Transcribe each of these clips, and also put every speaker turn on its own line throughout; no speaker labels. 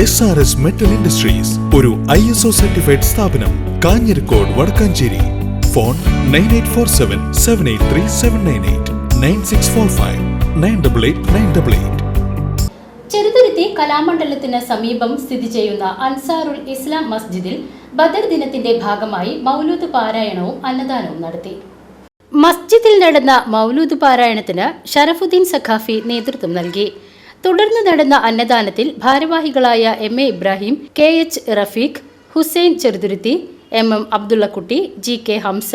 S R S metal industries ഒരു I S O certified സ്ഥാപനം Kanjirakode Vadakkanchery. Phone nine eight four seven seven eight three seven nine eight nine six four five nine double eight nine double eight
Cheruthuruthy കലാമണ്ഡലത്തിന് സമീപം സ്ഥിതി ചെയ്യുന്ന അൻസാറുൽ ഇസ്ലാം മസ്ജിദിൽ ബദർ ദിനത്തിന്റെ ഭാഗമായി മൗലൂദ് പാരായണവും അന്നദാനവും നടത്തി. മസ്ജിദിൽ നടന്ന മൗലൂദ് പാരായണത്തിന് ഷറഫുദ്ദീൻ സഖാഫി നേതൃത്വം നൽകി. തുടർന്ന് നടന്ന അന്നദാനത്തിൽ ഭാരവാഹികളായ M A Ibrahim K H Rafeeq Hussain Cheruthuruthy M M Abdullakutty G K Hamsa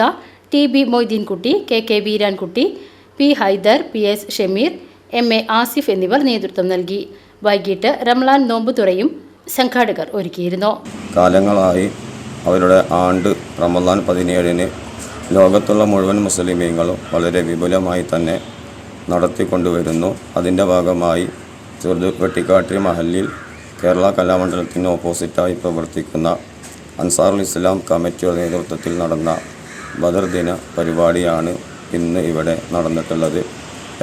T B Moideenkutty K K Veerankutty P Haider P S Shameer M A Asif എന്നിവർ നേതൃത്വം നൽകി. വൈകിട്ട് റംലാൻ നോമ്പുതുറയും സംഘാടകർ ഒരുക്കിയിരുന്നു.
കാലങ്ങളായി അവരുടെ ആണ്ട് റമദാൻ പതിനേഴിന് ലോകത്തുള്ള മുഴുവൻ മുസ്ലിമീങ്ങളും വളരെ വിപുലമായി തന്നെ നടത്തിക്കൊണ്ടുവരുന്നു. അതിന്റെ ഭാഗമായി ചെറുതു വെട്ടിക്കാട്ടി മഹലിൽ കേരള കലാമണ്ഡലത്തിന് ഓപ്പോസിറ്റായി പ്രവർത്തിക്കുന്ന അൻസാറുൽ ഇസ്ലാം കമ്മിറ്റിയുടെ നേതൃത്വത്തിൽ നടന്ന ബദർ ദിന പരിപാടിയാണ് ഇന്ന് ഇവിടെ നടന്നിട്ടുള്ളത്.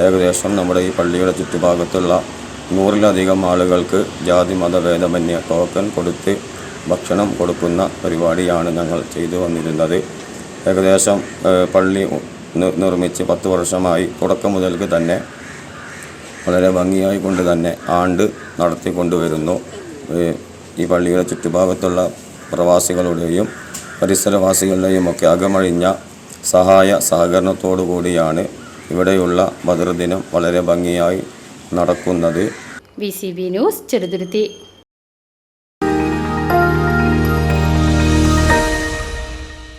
ഏകദേശം നമ്മുടെ ഈ പള്ളിയുടെ ചുറ്റുഭാഗത്തുള്ള നൂറിലധികം ആളുകൾക്ക് ജാതി മതഭേദമന്യ ടോക്കൺ കൊടുത്ത് ഭക്ഷണം കൊടുക്കുന്ന പരിപാടിയാണ് ഞങ്ങൾ ചെയ്തു വന്നിരുന്നത്. ഏകദേശം പള്ളി നിർമ്മിച്ച് പത്ത് വർഷമായി തുടക്കം മുതൽക്ക് തന്നെ വളരെ ഭംഗിയായി കൊണ്ട് തന്നെ ആണ്ട് നടത്തിക്കൊണ്ടുവരുന്നു. ഈ പള്ളിയുടെ ചുറ്റുഭാഗത്തുള്ള പ്രവാസികളുടെയും പരിസരവാസികളുടെയും ഒക്കെ അകമഴിഞ്ഞ സഹായ സഹകരണത്തോടു കൂടിയാണ് ഇവിടെയുള്ള ബദർദിനം വളരെ ഭംഗിയായി നടക്കുന്നത്.
V C B news Cheruthuruthy.